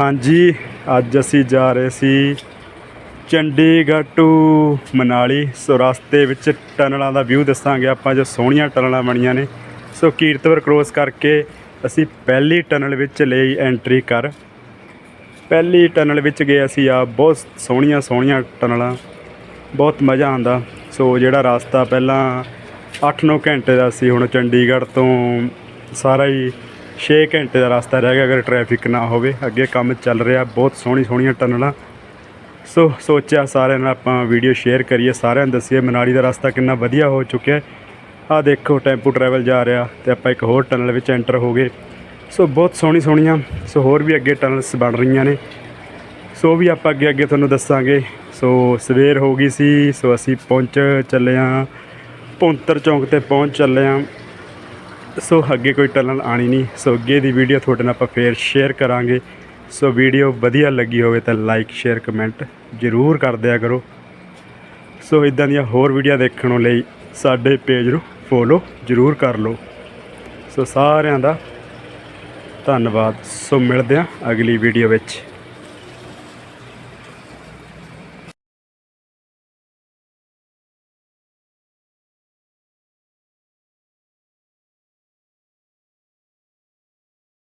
ਹਾਂਜੀ, ਅੱਜ ਅਸੀਂ ਜਾ ਰਹੇ ਸੀ ਚੰਡੀਗੜ੍ਹ ਟੂ ਮਨਾਲੀ। ਸੋ ਰਸਤੇ ਵਿੱਚ ਟਨਲਾਂ ਦਾ ਵਿਊ ਦੱਸਾਂਗੇ ਆਪਾਂ, ਜੋ ਸੋਹਣੀਆਂ ਟਨਲਾਂ ਬਣੀਆਂ ਨੇ। ਸੋ ਕੀਰਤਵਰ ਕ੍ਰੋਸ ਕਰਕੇ ਅਸੀਂ ਪਹਿਲੀ ਟਨਲ ਵਿੱਚ ਲਈ ਐਂਟਰੀ ਕਰ। ਪਹਿਲੀ ਟਨਲ ਵਿੱਚ ਗਏ ਅਸੀਂ ਆ ਬਹੁਤ ਸੋਹਣੀਆਂ ਸੋਹਣੀਆਂ ਟਨਲਾਂ, ਬਹੁਤ ਮਜ਼ਾ ਆਉਂਦਾ। ਸੋ ਜਿਹੜਾ ਰਸਤਾ ਪਹਿਲਾਂ 8-9 ਘੰਟੇ ਦਾ ਸੀ, ਹੁਣ ਚੰਡੀਗੜ੍ਹ ਤੋਂ ਸਾਰਾ ਹੀ 6 ਘੰਟੇ ਦਾ ਰਸਤਾ ਰਹਿ ਗਿਆ ਅਗਰ ਟ੍ਰੈਫਿਕ ਨਾ ਹੋਵੇ। ਅੱਗੇ ਕੰਮ ਚੱਲ ਰਿਹਾ, ਬਹੁਤ ਸੋਹਣੀ ਸੋਹਣੀਆਂ ਟਨਲਾਂ। ਸੋ ਸੋਚਿਆ ਸਾਰਿਆਂ ਨਾਲ ਆਪਾਂ ਵੀਡੀਓ ਸ਼ੇਅਰ ਕਰੀਏ। ਸਾਰਿਆਂ ਨੂੰ ਦੱਸੀਏ ਮਨਾਲੀ ਦਾ ਰਸਤਾ ਕਿੰਨਾ ਵਧੀਆ ਹੋ ਚੁੱਕਿਆ ਹੈ। ਆਹ ਦੇਖੋ, ਟੈਂਪੂ ਟਰੈਵਲ ਜਾ ਰਿਹਾ ਤੇ ਆਪਾਂ ਇੱਕ ਹੋਰ ਟਨਲ ਵਿੱਚ ਐਂਟਰ ਹੋ ਗਏ। ਸੋ ਬਹੁਤ ਸੋਹਣੀ ਸੋਹਣੀਆਂ, ਸੋ ਹੋਰ ਵੀ ਅੱਗੇ ਟਨਲਸ ਬਣ ਰਹੀਆਂ ਨੇ। ਸੋ ਵੀ ਆਪਾਂ ਅੱਗੇ ਅੱਗੇ ਤੁਹਾਨੂੰ ਦੱਸਾਂਗੇ। ਸੋ ਸਵੇਰ ਹੋ ਗਈ ਸੀ, ਸੋ ਅਸੀਂ ਪਹੁੰਚ ਚੱਲੇ ਹਾਂ। ਭੁੰਤਰ ਚੌਂਕ ਤੇ ਪਹੁੰਚ ਚੱਲੇ ਹਾਂ। ਸੋ ਅੱਗੇ ਕੋਈ ਟਨਲ ਆਣੀ ਨਹੀਂ। ਸੋ ਅੱਗੇ ਦੀ ਵੀਡੀਓ ਤੁਹਾਡੇ ਨਾਲ ਆਪਾਂ ਫੇਰ ਸ਼ੇਅਰ ਕਰਾਂਗੇ। ਸੋ ਵੀਡੀਓ ਵਧੀਆ ਲੱਗੀ ਹੋਵੇ ਤਾਂ ਲਾਈਕ ਸ਼ੇਅਰ ਕਮੈਂਟ ਜ਼ਰੂਰ ਕਰ ਦਿਆ ਕਰੋ। ਸੋ ਇਦਾਂ ਦੀਆਂ ਹੋਰ ਵੀਡੀਓ ਦੇਖਣ ਲਈ ਸਾਡੇ ਪੇਜ ਨੂੰ ਫੋਲੋ ਜ਼ਰੂਰ ਕਰ ਲਓ। ਸੋ ਸਾਰਿਆਂ ਦਾ ਧੰਨਵਾਦ। ਸੋ ਮਿਲਦੇ ਹਾਂ ਅਗਲੀ ਵੀਡੀਓ ਵਿੱਚ।